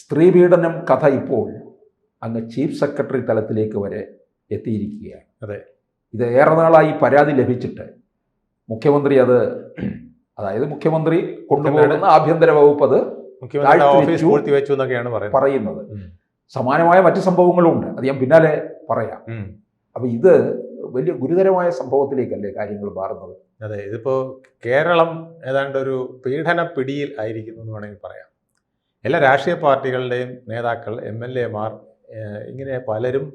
സ്ത്രീപീഡനം കഥ ഇപ്പോൾ അങ്ങ് ചീഫ് സെക്രട്ടറി തലത്തിലേക്ക് വരെ എത്തിയിരിക്കുകയാണ്. അതെ. ഇത് ഏറെ നാളായി പരാതി ലഭിച്ചിട്ട് മുഖ്യമന്ത്രി അത് അതായത് മുഖ്യമന്ത്രി കൊണ്ടുപോകുന്ന ആഭ്യന്തര വകുപ്പ് അത് പറയുന്നത്. സമാനമായ മറ്റു സംഭവങ്ങളും ഉണ്ട് അത് ഞാൻ പിന്നാലെ പറയാം. അപ്പൊ ഇത് വലിയ ഗുരുതരമായ സംഭവത്തിലേക്കല്ലേ കാര്യങ്ങൾ മാറുന്നത്? അതെ ഇതിപ്പോ കേരളം ഏതാണ്ട് ഒരു പീഡന പിടിയിൽ ആയിരിക്കുന്നു എന്ന് വേണമെങ്കിൽ പറയാം. എല്ലാ രാഷ്ട്രീയ പാർട്ടികളുടെയും നേതാക്കൾ എം എൽ എമാർ ഇങ്ങനെ പലരും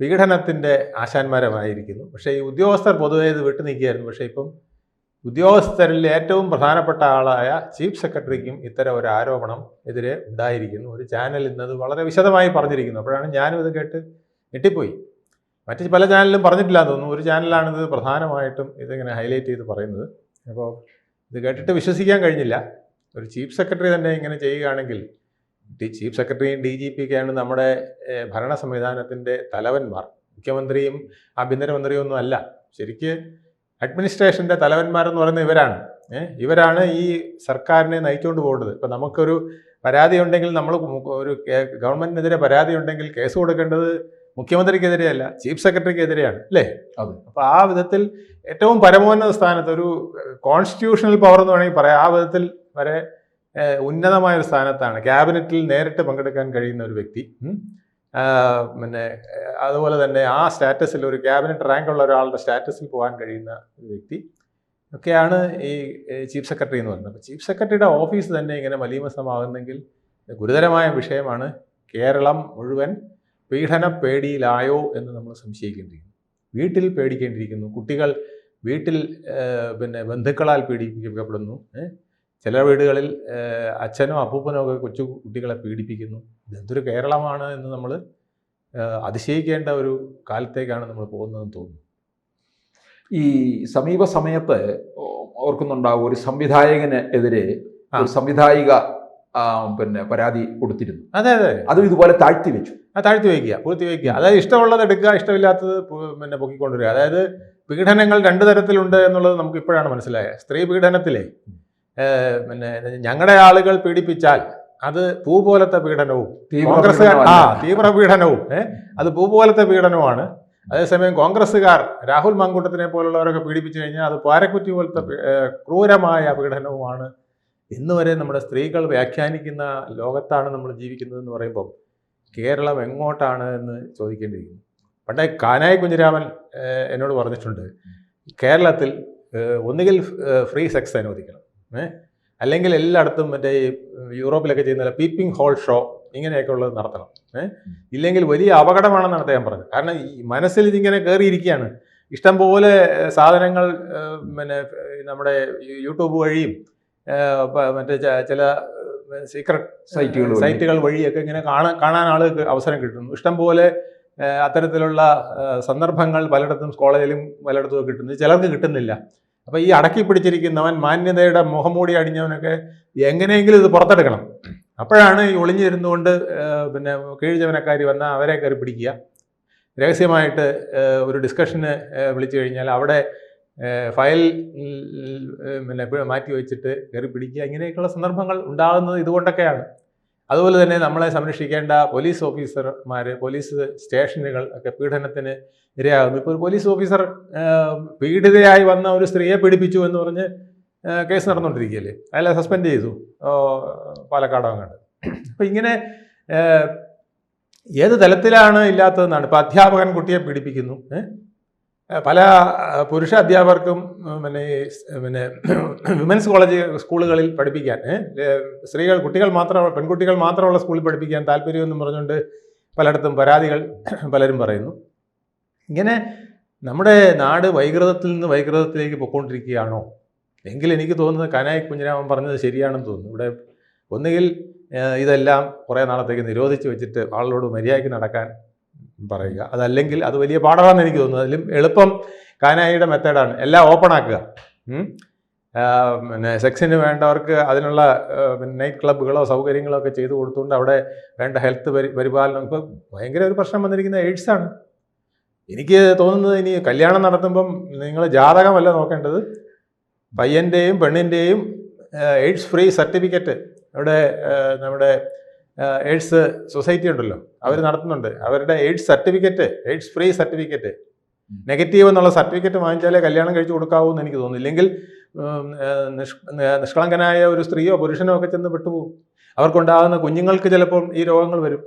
പീഡനത്തിന്റെ ആശാന്മാരമായിരിക്കുന്നു. പക്ഷേ ഈ ഉദ്യോഗസ്ഥർ പൊതുവേ ഇത് വിട്ടു നിൽക്കുകയായിരുന്നു. പക്ഷേ ഇപ്പം ഉദ്യോഗസ്ഥരിൽ ഏറ്റവും പ്രധാനപ്പെട്ട ആളായ ചീഫ് സെക്രട്ടറിക്കും ഇത്തരം ഒരു ആരോപണം എതിരെ ഉണ്ടായിരിക്കുന്നു. ഒരു ചാനൽ ഇന്നത് വളരെ വിശദമായി പറഞ്ഞിരിക്കുന്നു. അപ്പോഴാണ് ഞാനും ഇത് കേട്ട് ഞെട്ടിപ്പോയി. മറ്റ് പല ചാനലിലും പറഞ്ഞിട്ടില്ല എന്ന് തോന്നുന്നു. ഒരു ചാനലാണിത് പ്രധാനമായിട്ടും ഇതിങ്ങനെ ഹൈലൈറ്റ് ചെയ്ത് പറയുന്നത്. അപ്പോൾ ഇത് കേട്ടിട്ട് വിശ്വസിക്കാൻ കഴിഞ്ഞില്ല. ഒരു ചീഫ് സെക്രട്ടറി തന്നെ ഇങ്ങനെ ചെയ്യുകയാണെങ്കിൽ ഡി ചീഫ് സെക്രട്ടറിയും ഡി ജി പിയൊക്കെയാണ് നമ്മുടെ ഭരണ സംവിധാനത്തിന്റെ തലവന്മാർ. മുഖ്യമന്ത്രിയും ആഭ്യന്തരമന്ത്രിയും ഒന്നും അല്ല. ശരിക്ക് അഡ്മിനിസ്ട്രേഷന്റെ തലവന്മാരെന്ന് പറയുന്നത് ഇവരാണ്. ഇവരാണ് ഈ സർക്കാരിനെ നയിച്ചുകൊണ്ട് പോകേണ്ടത് ഇപ്പം നമുക്കൊരു പരാതി ഉണ്ടെങ്കിൽ നമ്മൾ ഒരു ഗവൺമെന്റിനെതിരെ പരാതി ഉണ്ടെങ്കിൽ കേസ് കൊടുക്കേണ്ടത് മുഖ്യമന്ത്രിക്കെതിരെയല്ല ചീഫ് സെക്രട്ടറിക്കെതിരെയാണ് അല്ലേ? അത്. അപ്പോൾ ആ വിധത്തിൽ ഏറ്റവും പരമോന്നത സ്ഥാനത്ത് ഒരു കോൺസ്റ്റിറ്റ്യൂഷണൽ പവർ എന്ന് വേണമെങ്കിൽ പറയാം. ആ വിധത്തിൽ വരെ ഉന്നതമായ ഒരു സ്ഥാനത്താണ്. ക്യാബിനറ്റിൽ നേരിട്ട് പങ്കെടുക്കാൻ കഴിയുന്ന ഒരു വ്യക്തി. പിന്നെ അതുപോലെ തന്നെ ആ സ്റ്റാറ്റസിൽ ഒരു ക്യാബിനറ്റ് റാങ്ക് ഉള്ള ഒരാളുടെ സ്റ്റാറ്റസിൽ പോകാൻ കഴിയുന്ന ഒരു വ്യക്തി ഒക്കെയാണ് ഈ ചീഫ് സെക്രട്ടറി എന്ന് പറയുന്നത്. അപ്പോൾ ചീഫ് സെക്രട്ടറിയുടെ ഓഫീസ് തന്നെ ഇങ്ങനെ മലീമസമാകുന്നെങ്കിൽ ഗുരുതരമായ വിഷയമാണ്. കേരളം മുഴുവൻ പീഡന പേടിയിലായോ എന്ന് നമ്മൾ സംശയിക്കേണ്ടിയിരിക്കുന്നു. വീട്ടിൽ പേടിക്കേണ്ടിയിരിക്കുന്നു. കുട്ടികൾ വീട്ടിൽ പിന്നെ ബന്ധുക്കളാൽ പീഡിപ്പിക്കപ്പെടുന്നു. ചില വീടുകളിൽ അച്ഛനോ അപ്പൂപ്പനോ ഒക്കെ കൊച്ചു കുട്ടികളെ പീഡിപ്പിക്കുന്നു. ഇതെന്തൊരു കേരളമാണ് എന്ന് നമ്മൾ അതിശയിക്കേണ്ട ഒരു കാലത്തേക്കാണ് നമ്മൾ പോകുന്നതെന്ന് തോന്നുന്നു. ഈ സമീപ സമയത്ത് ഓർക്കുന്നുണ്ടാവും ഒരു സംവിധായകനെതിരെ ഒരു സംവിധായിക പിന്നെ പരാതി കൊടുത്തിരുന്നു. അതെ അതെ. അതും ഇതുപോലെ താഴ്ത്തി വെച്ചു. ആ താഴ്ത്തി വയ്ക്കുക പൂർത്തി വയ്ക്കുക അതായത് ഇഷ്ടമുള്ളത് എടുക്കുക ഇഷ്ടമില്ലാത്തത് പിന്നെ പൊക്കിക്കൊണ്ടുവരിക. അതായത് പീഡനങ്ങൾ രണ്ട് തരത്തിലുണ്ട് എന്നുള്ളത് നമുക്ക് ഇപ്പോഴാണ് മനസ്സിലായത്. സ്ത്രീ പീഡനത്തിലെ പിന്നെ ഞങ്ങളുടെ ആളുകൾ പീഡിപ്പിച്ചാൽ അത് പൂ പോലത്തെ പീഡനവും കോൺഗ്രസ്സുകാർ ആ തീവ്ര പീഡനവും ഏഹ് അത് പൂ പോലത്തെ പീഡനവുമാണ്. അതേസമയം കോൺഗ്രസ്സുകാർ രാഹുൽ മങ്കുട്ടത്തിനെ പോലുള്ളവരൊക്കെ പീഡിപ്പിച്ചു കഴിഞ്ഞാൽ അത് പാരക്കുറ്റി പോലത്തെ ക്രൂരമായ പീഡനവുമാണ്. ഇന്ന് വരെ നമ്മുടെ സ്ത്രീകൾ വ്യാഖ്യാനിക്കുന്ന ലോകത്താണ് നമ്മൾ ജീവിക്കുന്നത് എന്ന് പറയുമ്പോൾ കേരളം എങ്ങോട്ടാണ് എന്ന് ചോദിക്കേണ്ടിയിരിക്കുന്നു. പണ്ടേ കാനായി കുഞ്ഞിരാമൻ എന്നോട് പറഞ്ഞിട്ടുണ്ട് കേരളത്തിൽ ഒന്നുകിൽ ഫ്രീ സെക്സ് അനുവദിക്കണം. അല്ലെങ്കിൽ എല്ലായിടത്തും മറ്റേ ഈ യൂറോപ്പിലൊക്കെ ചെയ്യുന്ന പീപ്പിംഗ് ഹോൾ ഷോ ഇങ്ങനെയൊക്കെ ഉള്ളത് നടത്തണം. ഏ? ഇല്ലെങ്കിൽ വലിയ അപകടമാണെന്നാണ് അദ്ദേഹം പറഞ്ഞത്. കാരണം ഈ മനസ്സിൽ ഇതിങ്ങനെ കയറിയിരിക്കുകയാണ്. ഇഷ്ടംപോലെ സാധനങ്ങൾ പിന്നെ നമ്മുടെ യൂട്യൂബ് വഴിയും മറ്റേ ചില സീക്രട്ട് സൈറ്റുകൾ സൈറ്റുകൾ വഴിയൊക്കെ ഇങ്ങനെ കാണാൻ കാണാൻ ആളുകൾക്ക് അവസരം കിട്ടുന്നു. ഇഷ്ടംപോലെ അത്തരത്തിലുള്ള സന്ദർഭങ്ങൾ പലയിടത്തും കോളേജിലും പലയിടത്തും കിട്ടുന്നു. ചിലർക്ക് കിട്ടുന്നില്ല. അപ്പോൾ ഈ അടക്കി പിടിച്ചിരിക്കുന്നവൻ മാന്യതയുടെ മുഖംമൂടി അടിഞ്ഞവനൊക്കെ എങ്ങനെയെങ്കിലും ഇത് പുറത്തെടുക്കണം. അപ്പോഴാണ് ഈ ഒളിഞ്ഞിരുന്നുകൊണ്ട് കൊണ്ട് പിന്നെ കീഴ്ജവനക്കാർ വന്നാൽ അവരെ കയറി പിടിക്കുക. രഹസ്യമായിട്ട് ഒരു ഡിസ്കഷന് വിളിച്ചു കഴിഞ്ഞാൽ അവിടെ ഫയൽ പിന്നെ മാറ്റി വെച്ചിട്ട് കയറി പിടിക്കുക. ഇങ്ങനെയൊക്കെയുള്ള സന്ദർഭങ്ങൾ ഉണ്ടാകുന്നത് ഇതുകൊണ്ടൊക്കെയാണ്. അതുപോലെ തന്നെ നമ്മളെ സംരക്ഷിക്കേണ്ട പോലീസ് ഓഫീസർമാർ പോലീസ് സ്റ്റേഷനുകൾ ഒക്കെ പീഡനത്തിന് ഇരയാകുന്നു. ഇപ്പോൾ ഒരു പോലീസ് ഓഫീസർ പീഡിതയായി വന്ന ഒരു സ്ത്രീയെ പീഡിപ്പിച്ചു എന്ന് പറഞ്ഞ് കേസ് നടന്നുകൊണ്ടിരിക്കുകയല്ലേ അയാളെ സസ്പെൻഡ് ചെയ്തു. പാലക്കാട് അങ്ങാണ്ട് അപ്പം ഇങ്ങനെ ഏത് തലത്തിലാണ് ഇല്ലാത്തതെന്നാണ്. ഇപ്പോൾ അധ്യാപകൻ കുട്ടിയെ പീഡിപ്പിക്കുന്നു പല പുരുഷ അധ്യാപകർക്കും പിന്നെ പിന്നെ വിമൻസ് കോളേജ് സ്കൂളുകളിൽ പഠിപ്പിക്കാൻ സ്ത്രീകൾ കുട്ടികൾ മാത്രം പെൺകുട്ടികൾ മാത്രമുള്ള സ്കൂളിൽ പഠിപ്പിക്കാൻ താല്പര്യമെന്നും പറഞ്ഞുകൊണ്ട് പലയിടത്തും പരാതികൾ പലരും പറയുന്നു. ഇങ്ങനെ നമ്മുടെ നാട് വൈകൃതത്തിൽ നിന്ന് വൈകൃതത്തിലേക്ക് പൊയ്ക്കൊണ്ടിരിക്കുകയാണോ എങ്കിൽ എനിക്ക് തോന്നുന്നത് കനായി കുഞ്ഞിരാമൻ പറഞ്ഞത് ശരിയാണെന്ന് തോന്നുന്നു. ഇവിടെ ഒന്നുകിൽ ഇതെല്ലാം കുറേ നാളത്തേക്ക് നിരോധിച്ച് വെച്ചിട്ട് ആളുകളോട് മര്യാദയ്ക്ക് നടക്കാൻ പറയുക. അതല്ലെങ്കിൽ അത് വലിയ പാഠമാണെന്ന് എനിക്ക് തോന്നുന്നു. അതിലും എളുപ്പം കാനായിയുടെ മെത്തേഡാണ് എല്ലാം ഓപ്പൺ ആക്കുക. പിന്നെ സെക്സിന് വേണ്ടവർക്ക് അതിനുള്ള നൈറ്റ് ക്ലബ്ബുകളോ സൗകര്യങ്ങളോ ഒക്കെ ചെയ്തു കൊടുത്തുകൊണ്ട് അവിടെ വേണ്ട ഹെൽത്ത് പരി പരിപാലനം. ഇപ്പോൾ ഭയങ്കര ഒരു പ്രശ്നം വന്നിരിക്കുന്ന ആണ്. എനിക്ക് തോന്നുന്നത് ഇനി കല്യാണം നടത്തുമ്പം നിങ്ങൾ ജാതകമല്ല നോക്കേണ്ടത്. പയ്യന്റെയും പെണ്ണിന്റെയും എയ്ഡ്സ് ഫ്രീ സർട്ടിഫിക്കറ്റ് അവിടെ നമ്മുടെ എയ്ഡ്സ് സൊസൈറ്റി ഉണ്ടല്ലോ. അവർ നടത്തുന്നുണ്ട്. അവരുടെ AIDS certificate AIDS free certificate negative എന്നുള്ള സർട്ടിഫിക്കറ്റ് വാങ്ങിച്ചാലേ കല്യാണം കഴിച്ചു കൊടുക്കാവൂ എന്ന് എനിക്ക് തോന്നുന്നു. ഇല്ലെങ്കിൽ നിഷ്- നിഷ്കളങ്കനായ ഒരു സ്ത്രീയോ പുരുഷനോ ഒക്കെ ചെന്ന് പെട്ടുപോകും. അവർക്കുണ്ടാകുന്ന കുഞ്ഞുങ്ങൾക്ക് ചിലപ്പോൾ ഈ രോഗങ്ങൾ വരും.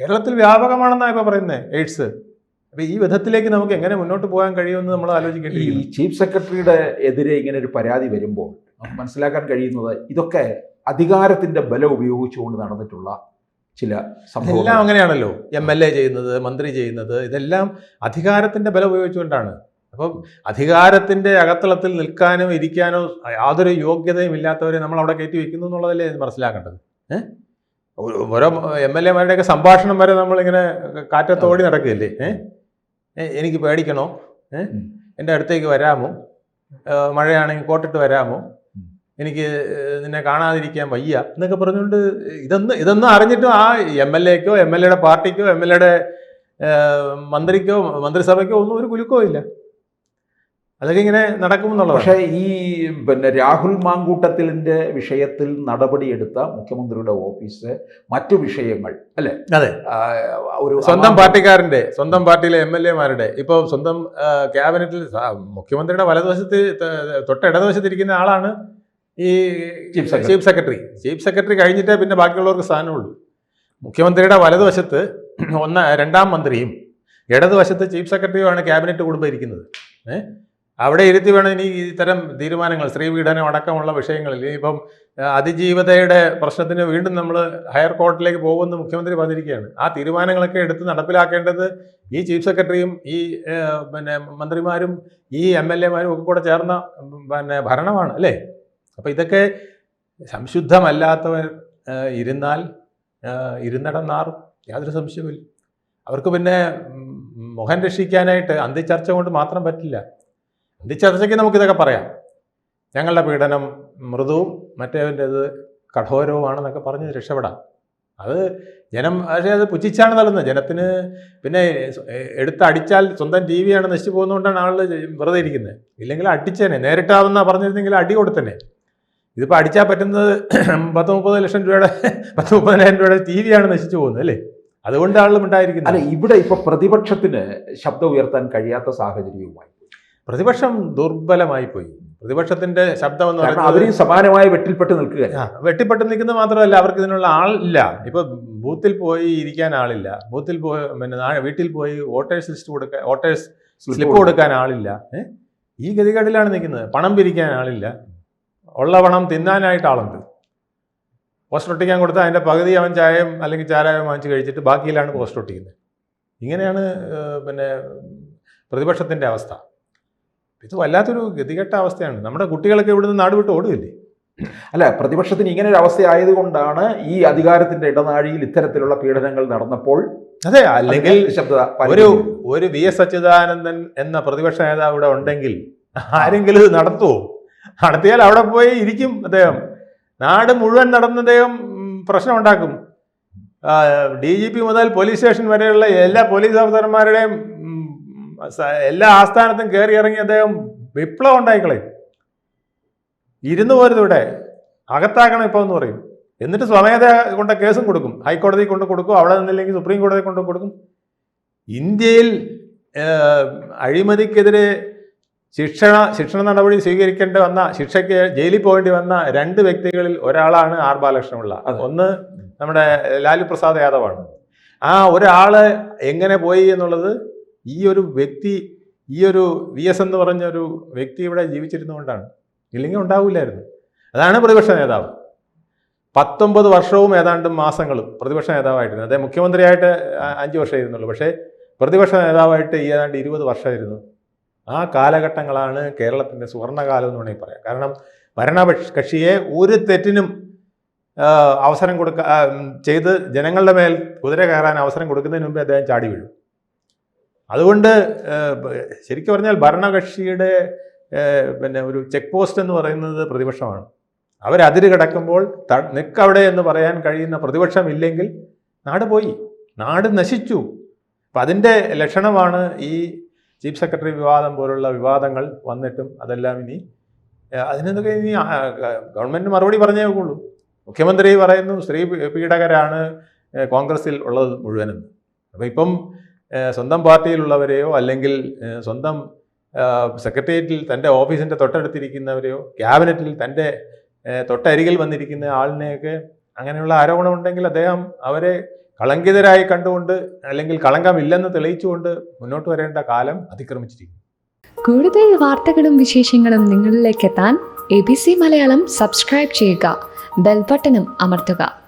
കേരളത്തിൽ വ്യാപകമാണെന്നാണ് ഇപ്പോൾ പറയുന്നത് എയ്ഡ്സ് അപ്പോൾ ഈ വിധത്തിലേക്ക് നമുക്ക് എങ്ങനെ മുന്നോട്ട് പോകാൻ കഴിയുമെന്ന് നമ്മൾ ആലോചിക്കേണ്ടി ഈ ചീഫ് സെക്രട്ടറിയുടെ എതിരെ ഇങ്ങനെ ഒരു പരാതി വരുമ്പോൾ നമുക്ക് മനസ്സിലാക്കാൻ കഴിയുന്നത് ഇതൊക്കെ അധികാരത്തിന്റെ ബലം ഉപയോഗിച്ചുകൊണ്ട് നടന്നിട്ടുള്ള ചില എല്ലാം അങ്ങനെയാണല്ലോ. എം എൽ എ ചെയ്യുന്നത് മന്ത്രി ചെയ്യുന്നത് ഇതെല്ലാം അധികാരത്തിന്റെ ബലം ഉപയോഗിച്ചുകൊണ്ടാണ്. അപ്പം അധികാരത്തിന്റെ അകത്തളത്തിൽ നിൽക്കാനോ ഇരിക്കാനോ യാതൊരു യോഗ്യതയും ഇല്ലാത്തവരെ നമ്മൾ അവിടെ കയറ്റി വെക്കുന്നു എന്നുള്ളതല്ലേ മനസ്സിലാക്കേണ്ടത്? ഏഹ് ഓരോ എം എൽ എമാരുടെയൊക്കെ സംഭാഷണം വരെ നമ്മളിങ്ങനെ കാറ്റത്തോടി നടക്കുകയല്ലേ? ഏഹ് എനിക്ക് പേടിക്കണോ? ഏഹ്. എന്റെ അടുത്തേക്ക് വരാമോ? മഴയാണെങ്കിൽ കോട്ടിട്ട് വരാമോ. എനിക്ക് നിന്നെ കാണാതിരിക്കാൻ വയ്യ എന്നൊക്കെ പറഞ്ഞുകൊണ്ട് ഇതൊന്നും ഇതൊന്നും അറിഞ്ഞിട്ടും ആ എം എൽ എക്കോ എം എൽ എയുടെ പാർട്ടിക്കോ എം എൽ എയുടെ മന്ത്രിക്കോ മന്ത്രിസഭയ്ക്കോ ഒന്നും ഒരു കുലുക്കോ ഇല്ല. അതൊക്കെ ഇങ്ങനെ നടക്കുമെന്നുള്ളത് പക്ഷേ ഈ പിന്നെ രാഹുൽ മാങ്കൂട്ടത്തിലിന്റെ വിഷയത്തിൽ നടപടിയെടുത്ത മുഖ്യമന്ത്രിയുടെ ഓഫീസ് മറ്റു വിഷയങ്ങൾ അല്ലേ? അതെ. ഒരു സ്വന്തം പാർട്ടിക്കാരന്റെ സ്വന്തം പാർട്ടിയിലെ എം എൽ എമാരുടെ ഇപ്പോൾ സ്വന്തം ക്യാബിനറ്റിൽ മുഖ്യമന്ത്രിയുടെ വലതുവശത്ത് തൊട്ട തൊട്ട് ഇടതുവശത്തിരിക്കുന്ന ആളാണ് ഈ chief secretary. Chief secretary. Chief secretary കഴിഞ്ഞിട്ടേ പിന്നെ ബാക്കിയുള്ളവർക്ക് സ്ഥാനമുള്ളൂ മുഖ്യമന്ത്രിയുടെ വലതുവശത്ത് ഒന്ന് രണ്ടാം മന്ത്രിയും ഇടതുവശത്ത് ചീഫ് സെക്രട്ടറിയുമാണ് ക്യാബിനറ്റ് കുടുംബം ഇരിക്കുന്നത്. ഏഹ് അവിടെ ഇരുത്തി വേണം ഇനി ഇത്തരം തീരുമാനങ്ങൾ സ്ത്രീപീഡനം അടക്കമുള്ള വിഷയങ്ങളിൽ. ഇപ്പം അതിജീവതയുടെ പ്രശ്നത്തിന് വീണ്ടും നമ്മൾ ഹയർ കോർട്ടിലേക്ക് പോകുമെന്ന് മുഖ്യമന്ത്രി പറഞ്ഞിരിക്കുകയാണ്. ആ തീരുമാനങ്ങളൊക്കെ എടുത്ത് നടപ്പിലാക്കേണ്ടത് ഈ ചീഫ് സെക്രട്ടറിയും ഈ പിന്നെ മന്ത്രിമാരും ഈ എം എൽ എമാരും ഒക്കെ കൂടെ ചേർന്ന പിന്നെ ഭരണമാണ് അല്ലേ? അപ്പോൾ ഇതൊക്കെ സംശുദ്ധമല്ലാത്തവർ ഇരുന്നാൽ ഇരുന്നിടം നാറും. യാതൊരു സംശയവുമില്ല. അവർക്ക് പിന്നെ മുഖം രക്ഷിക്കാനായിട്ട് അന്തിച്ചർച്ച കൊണ്ട് മാത്രം പറ്റില്ല. അന്തിച്ചർച്ചയ്ക്ക് നമുക്കിതൊക്കെ പറയാം. ഞങ്ങളുടെ പീഡനം മൃദുവും മറ്റേതിന്റെത് കഠോരവുമാണെന്നൊക്കെ പറഞ്ഞ് രക്ഷപ്പെടാം. അത് ജനം പക്ഷേ അത് പുച്ഛിച്ചാണ് തള്ളുന്നത്. ജനത്തിന് പിന്നെ എടുത്തടിച്ചാൽ സ്വന്തം ടി വിയാണ് നശിച്ചു പോകുന്നതുകൊണ്ടാണ് ആളുകൾ വെറുതെ ഇരിക്കുന്നത്. ഇല്ലെങ്കിൽ അടിച്ചേനെ. നേരിട്ടാവുന്ന പറഞ്ഞിരുന്നെങ്കിൽ അടി കൊടുത്തന്നെ ഇതിപ്പോൾ അടിച്ചാൽ പറ്റുന്നത് പത്ത് മുപ്പത് ലക്ഷം രൂപയുടെ പത്ത് മുപ്പതിനായിരം രൂപയുടെ ടി വിയാണ് നശിച്ചു പോകുന്നത് അല്ലേ? അതുകൊണ്ടാണല്ലോ ഉണ്ടായിരിക്കുന്നത്. അല്ല ഇവിടെ ഇപ്പൊ പ്രതിപക്ഷത്തിന് ശബ്ദം ഉയർത്താൻ കഴിയാത്ത സാഹചര്യവുമായി പ്രതിപക്ഷം ദുർബലമായി പോയി പ്രതിപക്ഷത്തിന്റെ ശബ്ദം എന്ന് പറയുന്നത് അവരും സമാനമായ വെട്ടിൽപ്പെട്ട് നിൽക്കുക വെട്ടിപ്പെട്ട് നിൽക്കുന്നത് മാത്രമല്ല അവർക്ക് ഇതിനുള്ള ആളില്ല ഇപ്പൊ ബൂത്തിൽ പോയി ഇരിക്കാൻ ആളില്ല. ബൂത്തിൽ പോയി പിന്നെ വീട്ടിൽ പോയി വോട്ടേഴ്സ് ലിസ്റ്റ് കൊടുക്കാൻ വോട്ടേഴ്സ് സ്ലിപ്പ് കൊടുക്കാൻ ആളില്ല. ഈ ഗതികേടിലാണ് നിൽക്കുന്നത്. പണം പിരിക്കാൻ ആളില്ല. ഉള്ള പണം തിന്നാനായിട്ട് ആളുണ്ട്. പോസ്റ്റർ ഒട്ടിക്കാൻ കൊടുത്താൽ അതിന്റെ പകുതി അവൻ ചായയും അല്ലെങ്കിൽ ചാരായം വാങ്ങിച്ച് കഴിച്ചിട്ട് ബാക്കിയിലാണ് പോസ്റ്റർ ഒട്ടിക്കുന്നത് ഇങ്ങനെയാണ് പിന്നെ പ്രതിപക്ഷത്തിന്റെ അവസ്ഥ. ഇത് വല്ലാത്തൊരു ഗതികെട്ട അവസ്ഥയാണ്. നമ്മുടെ കുട്ടികളൊക്കെ ഇവിടുന്ന് നാട് വിട്ട് ഓടുകയില്ലേ? അല്ല പ്രതിപക്ഷത്തിന് ഇങ്ങനെ ഒരു അവസ്ഥ ആയതുകൊണ്ടാണ് ഈ അധികാരത്തിന്റെ ഇടനാഴിയിൽ ഇത്തരത്തിലുള്ള പീഡനങ്ങൾ നടന്നപ്പോൾ അതെ അല്ലെങ്കിൽ ഒരു ഒരു വി എസ് അച്യുതാനന്ദൻ എന്ന പ്രതിപക്ഷ നേതാവ് ഇവിടെ ഉണ്ടെങ്കിൽ ആരെങ്കിലും ഇത് നടത്തുമോ നടത്തിയാൽ അവിടെ പോയി ഇരിക്കും അദ്ദേഹം. നാട് മുഴുവൻ നടന്ന അദ്ദേഹം പ്രശ്നമുണ്ടാക്കും. ഡി ജി പി മുതൽ പോലീസ് സ്റ്റേഷൻ വരെയുള്ള എല്ലാ പോലീസ് ഓഫീസർമാരുടെയും എല്ലാ ആസ്ഥാനത്തും കയറി ഇറങ്ങി അദ്ദേഹം വിപ്ലവം ഉണ്ടായിക്കളയും. ഇരുന്ന് പോരുത് ഇവിടെ. അകത്താക്കണം ഇപ്പോൾ എന്ന് പറയും. എന്നിട്ട് സ്വമേധ കൊണ്ട കേസും കൊടുക്കും. ഹൈക്കോടതി കൊണ്ട് കൊടുക്കും അവിടെ നിന്നില്ലെങ്കിൽ സുപ്രീം കോടതി കൊണ്ട് കൊടുക്കും. ഇന്ത്യയിൽ അഴിമതിക്കെതിരെ ശിക്ഷണ ശിക്ഷണ നടപടി സ്വീകരിക്കേണ്ടി വന്ന ശിക്ഷയ്ക്ക് ജയിലിൽ പോകേണ്ടി വന്ന രണ്ട് വ്യക്തികളിൽ ഒരാളാണ് ആർ ബാലകൃഷ്ണപിള്ള അതെ. ഒന്ന് നമ്മുടെ ലാലു പ്രസാദ് യാദവാണ്. ആ ഒരാൾ എങ്ങനെ പോയി എന്നുള്ളത് ഈ ഒരു വ്യക്തി ഈ ഒരു വി എസ് എന്ന് പറഞ്ഞ ഒരു വ്യക്തി ഇവിടെ ജീവിച്ചിരുന്നുകൊണ്ടാണ് ഇല്ലെങ്കിൽ ഉണ്ടാവില്ലായിരുന്നു. അതാണ് പ്രതിപക്ഷ നേതാവ്. പത്തൊമ്പത് വർഷവും ഏതാണ്ട് മാസങ്ങളും പ്രതിപക്ഷ നേതാവായിട്ടിരുന്നു അദ്ദേഹം മുഖ്യമന്ത്രിയായിട്ട് അഞ്ച് വർഷമായിരുന്നുള്ളൂ. പക്ഷേ പ്രതിപക്ഷ നേതാവായിട്ട് ഈ ഏതാണ്ട് ഇരുപത് വർഷമായിരുന്നു. ആ കാലഘട്ടങ്ങളാണ് കേരളത്തിന്റെ സുവർണകാലം എന്ന് വേണമെങ്കിൽ പറയാം. കാരണം ഭരണപക്ഷ കക്ഷിയെ ഒരു തെറ്റിനും അവസരം കൊടുക്ക ചെയ്ത് ജനങ്ങളുടെ മേൽ കുതിര കയറാൻ അവസരം കൊടുക്കുന്നതിന് മുമ്പേ അദ്ദേഹം ചാടി വീഴും. അതുകൊണ്ട് ശരിക്കും പറഞ്ഞാൽ ഭരണകക്ഷിയുടെ പിന്നെ ഒരു ചെക്ക് പോസ്റ്റ് എന്ന് പറയുന്നത് പ്രതിപക്ഷമാണ്. അവരതിര് കിടക്കുമ്പോൾ ത നിൽക്കവിടെ എന്ന് പറയാൻ കഴിയുന്ന പ്രതിപക്ഷം ഇല്ലെങ്കിൽ നാട് പോയി. നാട് നശിച്ചു. അപ്പം അതിന്റെ ലക്ഷണമാണ് ഈ ചീഫ് സെക്രട്ടറി വിവാദം പോലുള്ള വിവാദങ്ങൾ വന്നിട്ടും അതെല്ലാം ഇനി അതിനെന്തൊക്കെ ഇനി ഗവൺമെന്റ് മറുപടി പറഞ്ഞേ ഉള്ളൂ മുഖ്യമന്ത്രി പറയുന്നു സ്ത്രീ പീഡകരാണ് കോൺഗ്രസിൽ ഉള്ളത് മുഴുവനും. അപ്പോൾ ഇപ്പം സ്വന്തം പാർട്ടിയിലുള്ളവരെയോ അല്ലെങ്കിൽ സ്വന്തം സെക്രട്ടേറിയറ്റിൽ തന്റെ ഓഫീസിന്റെ തൊട്ടടുത്തിരിക്കുന്നവരെയോ ക്യാബിനറ്റിൽ തന്റെ തൊട്ടരികിൽ വന്നിരിക്കുന്ന ആളിനെയൊക്കെ അങ്ങനെയുള്ള ആരോപണം ഉണ്ടെങ്കിൽ അദ്ദേഹം അവരെ കളങ്കിതരായി കണ്ടുകൊണ്ട് അല്ലെങ്കിൽ കളങ്കമില്ലെന്ന് തെളിയിച്ചുകൊണ്ട് മുന്നോട്ട് വരേണ്ട കാലം അതിക്രമിച്ചിരിക്കുന്നു. കൂടുതൽ വാർത്തകളും വിശേഷങ്ങളും നിങ്ങളിലേക്ക് എത്താൻ A B C Malayalam subscribe ചെയ്യുക. ബെൽബട്ടനും അമർത്തുക.